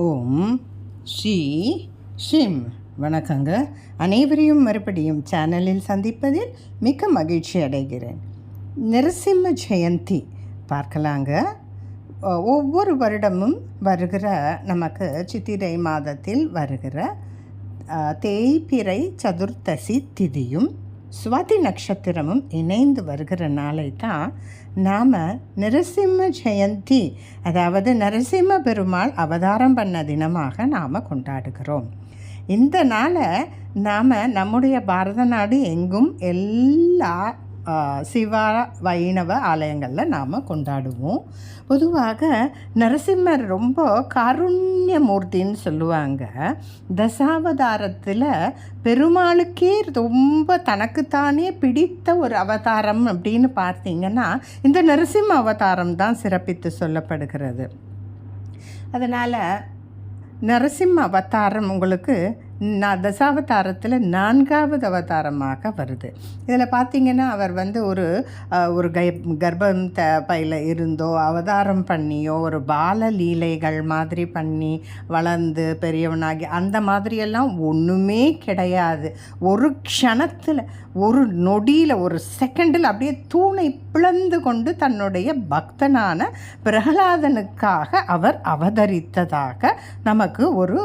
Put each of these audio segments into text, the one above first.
ஓம் Sri shrimp. வணக்கங்க. அனைவரையும் மறுபடியும் சேனலில் சந்திப்பதில் மிக்க மகிழ்ச்சி அடைகிறேன். நரசிம்ம ஜெயந்தி. பார்க்கலாங்க. ஒவ்வொரு வருடமும் வருகிற நமக்கு சித்திரை மாதத்தில் வருகிற தேய்பிறை சதுர்த்தசி திதியும் சுவாதி நட்சத்திரமும் இணைந்து வருகிற நாளை தான் நாம் நரசிம்ம ஜெயந்தி அதாவது நரசிம்ம பெருமாள் அவதாரம் பண்ண தினமாக நாம் கொண்டாடுகிறோம். இந்த நாளை நாம் நம்முடைய பாரத நாடு எங்கும் எல்லா சிவா வைணவ ஆலயங்களில் நாம் கொண்டாடுவோம். பொதுவாக நரசிம்மர் ரொம்ப காருண்யமூர்த்தின்னு சொல்லுவாங்க. தசாவதாரத்தில் பெருமாளுக்கே ரொம்ப தனக்குத்தானே பிடித்த ஒரு அவதாரம் அப்படின்னு பார்த்தீங்கன்னா இந்த நரசிம்ம அவதாரம் தான் சிறப்பித்து சொல்லப்படுகிறது. அதனால் நரசிம்ம அவதாரம் உங்களுக்கு நான் தசாவதாரத்தில் நான்காவது அவதாரமாக வருது. இதில் பார்த்திங்கன்னா அவர் வந்து ஒரு ஒரு கை கர்ப்பம் த பையில் இருந்தோ அவதாரம் பண்ணியோ ஒரு பால லீலைகள் மாதிரி பண்ணி வளர்ந்து பெரியவனாகி அந்த மாதிரியெல்லாம் ஒன்றுமே கிடையாது. ஒரு க்ஷணத்தில் ஒரு நொடியில் ஒரு செகண்டில் அப்படியே தூணை பிளந்து கொண்டு தன்னுடைய பக்தனான பிரகலாதனுக்காக அவர் அவதரித்ததாக நமக்கு ஒரு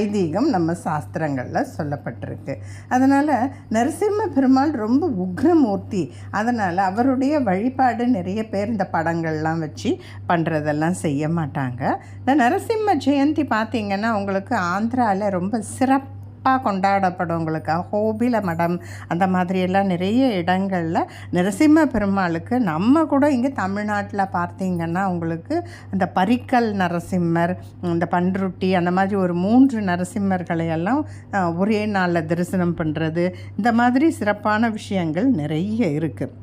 ஐதீகம் நம்ம சாஸ்திரங்களில் சொல்லப்பட்டிருக்கு. அதனால் நரசிம்ம பெருமாள் ரொம்ப உக்ரமூர்த்தி. அதனால் அவருடைய வழிபாடு நிறைய பேர் இந்த படங்கள்லாம் வச்சு பண்ணுறதெல்லாம் செய்ய மாட்டாங்க. இந்த நரசிம்ம ஜெயந்தி பார்த்திங்கன்னா உங்களுக்கு ஆந்திராவில் ரொம்ப சிறப்பு சிறப்பாக கொண்டாடப்படும் உங்களுக்கு. ஹோபில மடம் அந்த மாதிரியெல்லாம் நிறைய இடங்களில் நரசிம்ம பெருமாளுக்கு நம்ம கூட இங்கே தமிழ்நாட்டில் பார்த்தீங்கன்னா உங்களுக்கு இந்த பரிக்கல் நரசிம்மர் இந்த பன்ருட்டி அந்த மாதிரி ஒரு மூன்று நரசிம்மர்களை எல்லாம் ஒரே நாளில் தரிசனம் பண்ணுறது இந்த மாதிரி சிறப்பான விஷயங்கள் நிறைய இருக்குது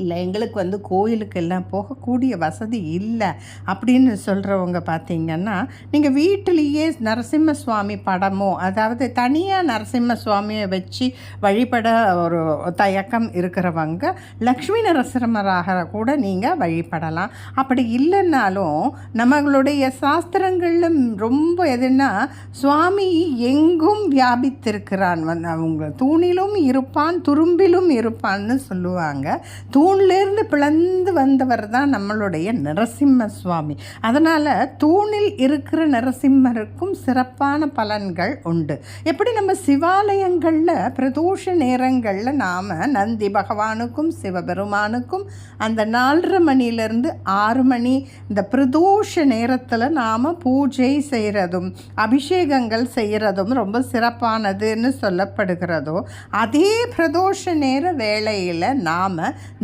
இல்லை எங்களுக்கு வந்து கோயிலுக்கு எல்லாம் போகக்கூடிய வசதி இல்லை அப்படின்னு சொல்கிறவங்க பார்த்தீங்கன்னா நீங்கள் வீட்டிலேயே நரசிம்ம சுவாமி படமோ அதாவது தனியாக நரசிம்ம சுவாமியை வச்சு வழிபட ஒரு தயக்கம் இருக்கிறவங்க லக்ஷ்மி நரசிம்மராக கூட நீங்கள் வழிபடலாம். அப்படி இல்லைன்னாலும் நம்மளுடைய சாஸ்திரங்களில் ரொம்ப எதுன்னா சுவாமி எங்கும் வியாபித்திருக்கிறான். வந்து அவங்க தூணிலும் இருப்பான் துரும்பிலும் இருப்பான்னு சொல்லுவாங்க. தூ தூண்லேருந்து பிளந்து வந்தவர் தான் நம்மளுடைய நரசிம்ம சுவாமி. அதனால் தூணில் இருக்கிற நரசிம்மருக்கும் சிறப்பான பலன்கள் உண்டு. எப்படி நம்ம சிவாலயங்களில் பிரதோஷ நேரங்களில் நாம் நந்தி பகவானுக்கும் சிவபெருமானுக்கும் அந்த நாலரை மணிலேருந்து ஆறு மணி இந்த பிரதோஷ நேரத்தில் நாம் பூஜை செய்கிறதும் அபிஷேகங்கள் செய்கிறதும் ரொம்ப சிறப்பானதுன்னு சொல்லப்படுகிறதோ அதே பிரதோஷ நேர வேளையில் நாம்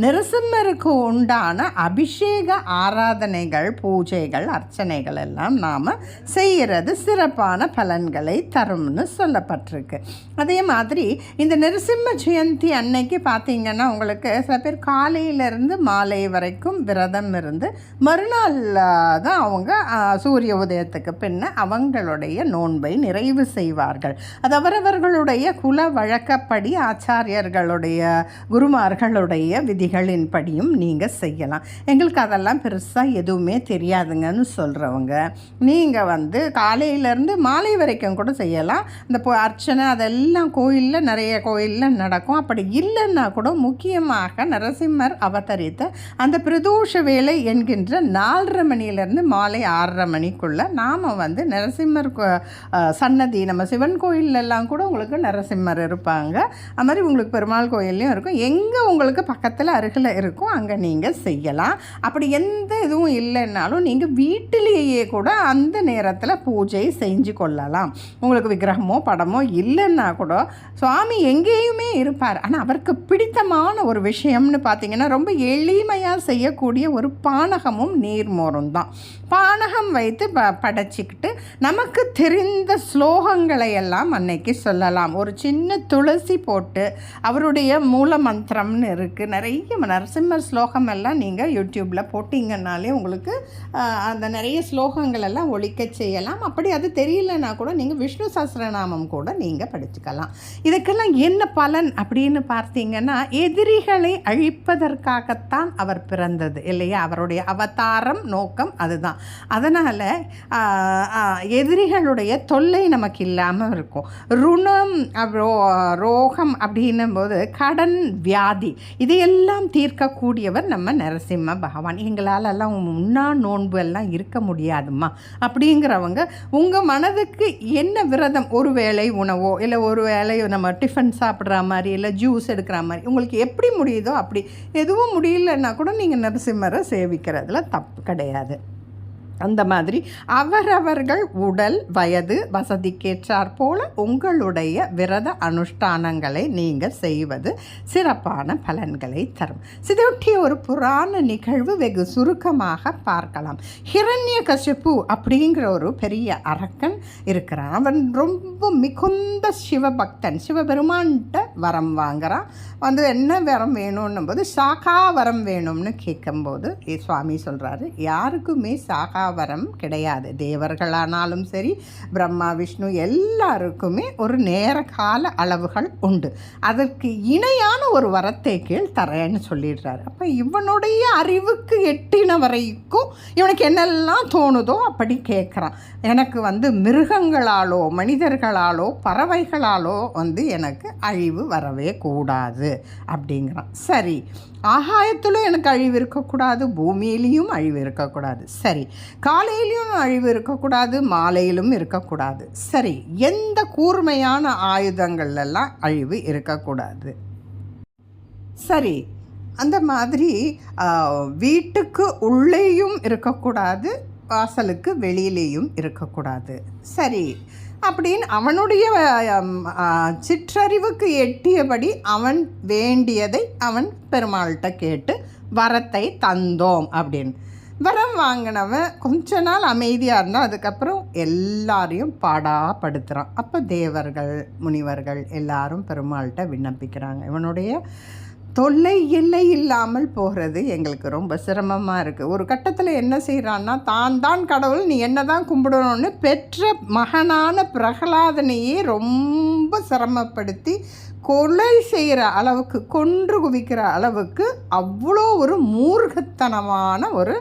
நரசிம்மருக்கு உண்டான அபிஷேக ஆராதனைகள் பூஜைகள் அர்ச்சனைகள் எல்லாம் நாம் செய்கிறது சிறப்பான பலன்களை தரும்னு சொல்லப்பட்டிருக்கு. அதே மாதிரி இந்த நரசிம்ம ஜெயந்தி அன்னைக்கு பார்த்தீங்கன்னா உங்களுக்கு சில பேர் காலையிலேருந்து மாலை வரைக்கும் விரதம் இருந்து மறுநாள் தான் அவங்க சூரிய உதயத்துக்கு பின்ன அவங்களுடைய நோன்பை நிறைவு செய்வார்கள். அது அவரவர்களுடைய குல வழக்கப்படி ஆச்சாரியர்களுடைய குருமார்களுடைய விதி விதிகளின்படியும் நீங்கள் செய்யலாம். எங்களுக்கு அதெல்லாம் பெருசாக எதுவுமே தெரியாதுங்கன்னு சொல்கிறவங்க நீங்கள் வந்து காலையிலேருந்து மாலை வரைக்கும் கூட செய்யலாம். இந்த அர்ச்சனை அதெல்லாம் கோயிலில் நிறைய கோயிலில் நடக்கும். அப்படி இல்லைன்னா கூட முக்கியமாக நரசிம்மர் அவதரித்த அந்த பிரதோஷ வேலை என்கின்ற நாலரை மணியிலேருந்து மாலை ஆறரை மணிக்குள்ளே நாம் வந்து நரசிம்மர் கோ- சன்னதி நம்ம சிவன் கோயிலெல்லாம் கூட உங்களுக்கு நரசிம்மர் இருப்பாங்க. அது மாதிரி உங்களுக்கு பெருமாள் கோயில்லையும் இருக்கும். எங்கே உங்களுக்கு பக்கத்தில் அருகில் இருக்கும் அங்கே நீங்கள் செய்யலாம். அப்படி எந்த இதுவும் இல்லைன்னாலும் நீங்கள் வீட்டிலேயே கூட அந்த நேரத்தில் பூஜை செஞ்சு கொள்ளலாம். உங்களுக்கு விக்கிரகமோ படமோ இல்லைன்னா கூட சுவாமி எங்கேயுமே இருப்பார். ஆனால் அவருக்கு பிடித்தமான ஒரு விஷயம்னு பார்த்தீங்கன்னா ரொம்ப எளிமையாக செய்யக்கூடிய ஒரு பானகமும் நீர்மோரும் தான். பானகம் வைத்து ப படைச்சிக்கிட்டு நமக்கு தெரிந்த ஸ்லோகங்களை எல்லாம் அன்னைக்கு சொல்லலாம். ஒரு சின்ன துளசி போட்டு அவருடைய மூல மந்திரம்னு இருக்குது நிறைய நரசிம்மர் ஸ்லோகம் எல்லாம் நீங்கள் யூடியூப்பில் போட்டிங்கன்னாலே உங்களுக்கு அந்த நிறைய ஸ்லோகங்கள் எல்லாம் ஒழிக்க செய்யலாம். அப்படி அது தெரியலனா கூட நீங்கள் விஷ்ணு சஹசிரநாமம் கூட நீங்கள் படிச்சுக்கலாம். இதுக்கெல்லாம் என்ன பலன் அப்படின்னு பார்த்தீங்கன்னா எதிரிகளை அழிப்பதற்காகத்தான் அவர் பிறந்தது இல்லையா? அவருடைய அவதாரம் நோக்கம் அதுதான். அதனால் எதிரிகளுடைய தொல்லை நமக்கு இல்லாமல் இருக்கும். ருணம் ரோ ரோகம் அப்படின்னும் போது கடன் வியாதி இதையெல்லாம் தீர்க்கக்கூடியவர் நம்ம நரசிம்ம பகவான். எங்களாலெல்லாம் உண்ணா நோன்பு எல்லாம் இருக்க முடியாதும்மா. அப்படிங்கிறவங்க உங்கள் மனதுக்கு என்ன விரதம்? ஒரு வேளை உணவோ இல்லை ஒரு வேளை நம்ம டிஃபன் சாப்பிட்ற மாதிரி இல்லை ஜூஸ் எடுக்கிற மாதிரி உங்களுக்கு எப்படி முடியுதோ அப்படி. எதுவும் முடியலன்னா கூட நீங்கள் நரசிம்மரை சேவிக்கிறதுல தப்பு கிடையாது. அந்த மாதிரி அவரவர்கள் உடல் வயது வசதிக்கேற்றாற் போல உங்களுடைய விரத அனுஷ்டானங்களை நீங்கள் செய்வது சிறப்பான பலன்களை தரும். சிதையொட்டிய ஒரு புராண நிகழ்வு வெகு சுருக்கமாக பார்க்கலாம். ஹிரண்ய கசிப்பு அப்படிங்கிற ஒரு பெரிய அரக்கன் இருக்கிறான். அவன் ரொம்ப மிகுந்த சிவபக்தன். சிவபெருமான்கிட்ட வரம் வாங்குறான். வந்து என்ன வரம் வேணும்னும் போது சாகா வரம் வேணும்னு கேட்கும்போது சுவாமி சொல்கிறாரு யாருக்குமே சாகா வரம் கிடையாது. தேவர்களானாலும் சரி பிரம்மா விஷ்ணு எல்லாருக்குமே ஒரு நேர கால அளவுகள் உண்டு. அதற்கு இணையான ஒரு வரத்தை கீழ் தரேன்னு சொல்லிடுறாரு. அப்போ இவனுடைய அறிவுக்கு எட்டின வரைக்கும் இவனுக்கு என்னெல்லாம் தோணுதோ அப்படி கேட்குறான். எனக்கு வந்து மிருகங்களாலோ மனிதர்களாலோ பறவைகளாலோ வந்து எனக்கு அழிவு வரவே கூடாது அப்படிங்கிறான். சரி ஆகாயத்திலும் எனக்கு அழிவு இருக்கக்கூடாது பூமியிலையும் அழிவு இருக்கக்கூடாது. சரி காலையிலையும் அழிவு இருக்கக்கூடாது மாலையிலும் இருக்கக்கூடாது. சரி எந்த கூர்மையான ஆயுதங்கள்லாம் அழிவு இருக்கக்கூடாது? சரி அந்த மாதிரி வீட்டுக்கு உள்ளேயும் இருக்கக்கூடாது வாசலுக்கு வெளியிலேயும் இருக்கக்கூடாது. சரி அப்படின்னு அவனுடைய சிற்றறிவுக்கு எட்டியபடி அவன் வேண்டியதை அவன் பெருமாள்கிட்ட கேட்டு வரத்தை தந்தோம் அப்படின்னு. வரம் வாங்கினவன் கொஞ்ச நாள் அமைதியாக இருந்தால் அதுக்கப்புறம் எல்லாரையும் பாடாப்படுத்துகிறான் அப்போ தேவர்கள் முனிவர்கள் எல்லாரும் பெருமாள்கிட்ட விண்ணப்பிக்கிறாங்க. இவனுடைய தொல்லை எல்லை இல்லாமல் போகிறது எங்களுக்கு ரொம்ப சிரமமாக இருக்குது ஒரு கட்டத்தில் என்ன செய்கிறான்னா தான் தான் கடவுள் நீ என்ன தான் கும்பிடணும்னு பெற்ற மகனான பிரகலாதனையே ரொம்ப சிரமப்படுத்தி கொலை செய்கிற அளவுக்கு கொன்று குவிக்கிற அளவுக்கு அவ்வளோ ஒரு மூர்கத்தனமான ஒரு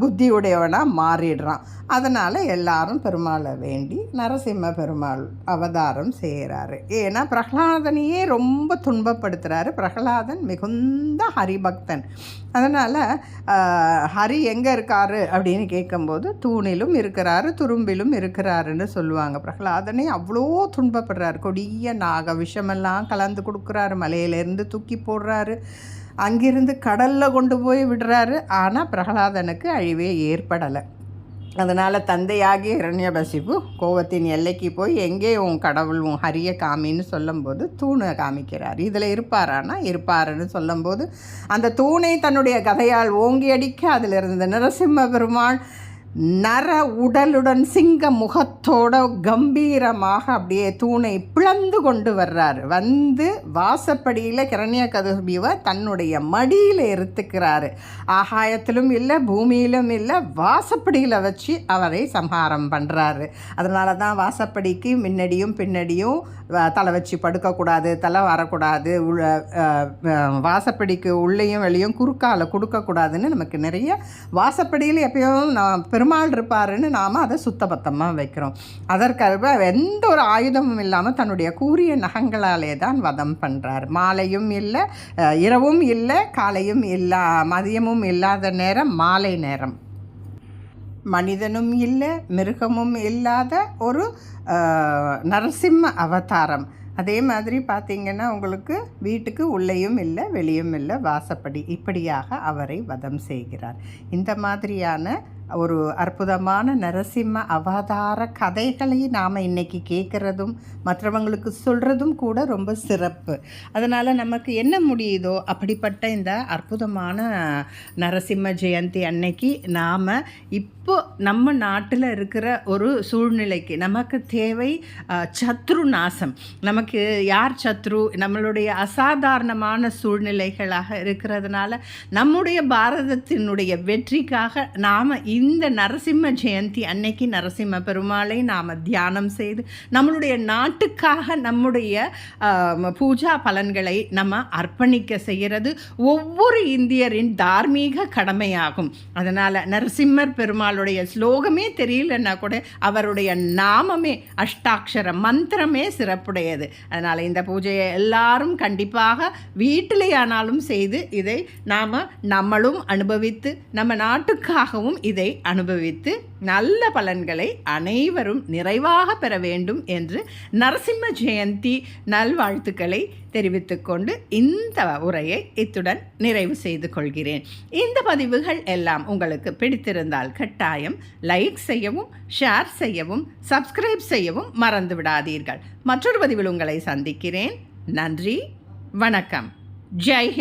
புத்தியுடையவனாக மாறிடுறான். அதனால் எல்லாரும் பெருமாளை வேண்டி நரசிம்ம பெருமாள் அவதாரம் செய்கிறாரு ஏன்னா பிரகலாதனையே ரொம்ப துன்பப்படுத்துகிறாரு பிரகலாதன் மிகுந்த ஹரிபக்தன். அதனால் ஹரி எங்கே இருக்காரு அப்படின்னு கேட்கும்போது தூணிலும் இருக்கிறாரு துரும்பிலும் இருக்கிறாருன்னு சொல்லுவாங்க. பிரகலாதனே அவ்வளோ துன்பப்படுறாரு. கொடிய நாக விஷமெல்லாம் கலந்து கொடுக்குறாரு. மலையிலேருந்து தூக்கி போடுறாரு. அங்கிருந்து கடலில் கொண்டு போய் விடுறாரு. ஆனால் பிரகலாதனுக்கு அழிவே ஏற்படலை. அதனால் தந்தையாகிய இரண்யபசிப்பு கோவத்தின் எல்லைக்கு போய் எங்கே உன் கடவுள் உன் ஹரிய காமின்னு சொல்லும்போது தூணை காமிக்கிறார். இதில் இருப்பாரானா இருப்பாருன்னு சொல்லும்போது அந்த தூணை தன்னுடைய கதையால் ஓங்கி அடிக்க அதில் இருந்த நரசிம்ம பெருமாள் நர உடலுடன் சிங்க முகத்தோட கம்பீரமாக அப்படியே தூணை பிளந்து கொண்டு வர்றாரு. வந்து வாசப்படியில் கிரண்ய கதுபிவை தன்னுடைய மடியில் இருத்துக்கிறாரு. ஆகாயத்திலும் இல்லை பூமியிலும் இல்லை வாசப்படியில் வச்சு அவரை சம்ஹாரம் பண்ணுறாரு அதனால தான் வாசப்படிக்கு முன்னடியும் பின்னடியும் தலை வச்சு படுக்கக்கூடாது தலை வரக்கூடாது வாசப்படிக்கு உள்ளேயும் வெளியும் குறுக்கால் கொடுக்கக்கூடாதுன்னு நமக்கு நிறைய வாசப்படியில் எப்பயும் நான் பெருமாள் இருப்பாருன்னு நாம் அதை சுத்தபத்தமாக வைக்கிறோம். அதற்காக எந்த ஒரு ஆயுதமும் இல்லாமல் தன்னுடைய கூறிய நகங்களாலே தான் வதம் பண்ணுறார் மாலையும் இல்லை இரவும் இல்லை காலையும் இல்லா மதியமும் இல்லாத நேரம் மாலை நேரம். மனிதனும் இல்லை மிருகமும் இல்லாத ஒரு நரசிம்ம அவதாரம். அதே மாதிரி பார்த்திங்கன்னா உங்களுக்கு வீட்டுக்கு உள்ளேயும் இல்லை வெளியும் இல்லை வாசப்படி இப்படியாக அவரை வதம் செய்கிறார். இந்த மாதிரியான ஒரு அற்புதமான நரசிம்ம அவதார கதைகளை நாம் இன்றைக்கி கேட்குறதும் மற்றவங்களுக்கு சொல்கிறதும் கூட ரொம்ப சிறப்பு. அதனால் நமக்கு என்ன முடியுதோ அப்படிப்பட்ட இந்த அற்புதமான நரசிம்ம ஜெயந்தி அன்னைக்கு நாம் இப்போ நம்ம நாட்டில் இருக்கிற ஒரு சூழ்நிலைக்கு நமக்கு தேவை சத்ரு நாசம். நமக்கு நமக்கு யார் சத்ரு? நம்மளுடைய அசாதாரணமான சூழ்நிலைகளாக இருக்கிறதுனால நம்முடைய பாரதத்தினுடைய வெற்றிக்காக நாம் இந்த நரசிம்ம ஜெயந்தி அன்னைக்கு நரசிம்ம பெருமாளை நாம் தியானம் செய்து நம்மளுடைய நாட்டுக்காக நம்முடைய பூஜா பலன்களை நம்ம அர்ப்பணிக்க செய்கிறது ஒவ்வொரு இந்தியரின் தார்மீக கடமையாகும். அதனால் நரசிம்மர் பெருமாளுடைய ஸ்லோகமே தெரியலன்னா கூட அவருடைய நாமமே அஷ்டாட்சர மந்திரமே சிறப்புடையது. அதனால் இந்த பூஜையை எல்லாரும் கண்டிப்பாக வீட்டிலேயானாலும் செய்து இதை நாம் நம்மளும் அனுபவித்து நம்ம நாட்டுக்காகவும் இதை அனுபவித்து நல்ல பலன்களை அனைவரும் நிறைவாக பெற வேண்டும் என்று நரசிம்ம ஜெயந்தி நல்வாழ்த்துக்களை தெரிவித்துக்கொண்டு இந்த உரையை இத்துடன் நிறைவு செய்து கொள்கிறேன். இந்த பதிவுகள் எல்லாம் உங்களுக்கு பிடித்திருந்தால் கட்டாயம் லைக் செய்யவும் ஷேர் செய்யவும் சப்ஸ்கிரைப் செய்யவும் மறந்து விடாதீர்கள். மற்றொரு பதிவில் உங்களை சந்திக்கிறேன். நன்றி வணக்கம். ஜெய் ஹிந்த்.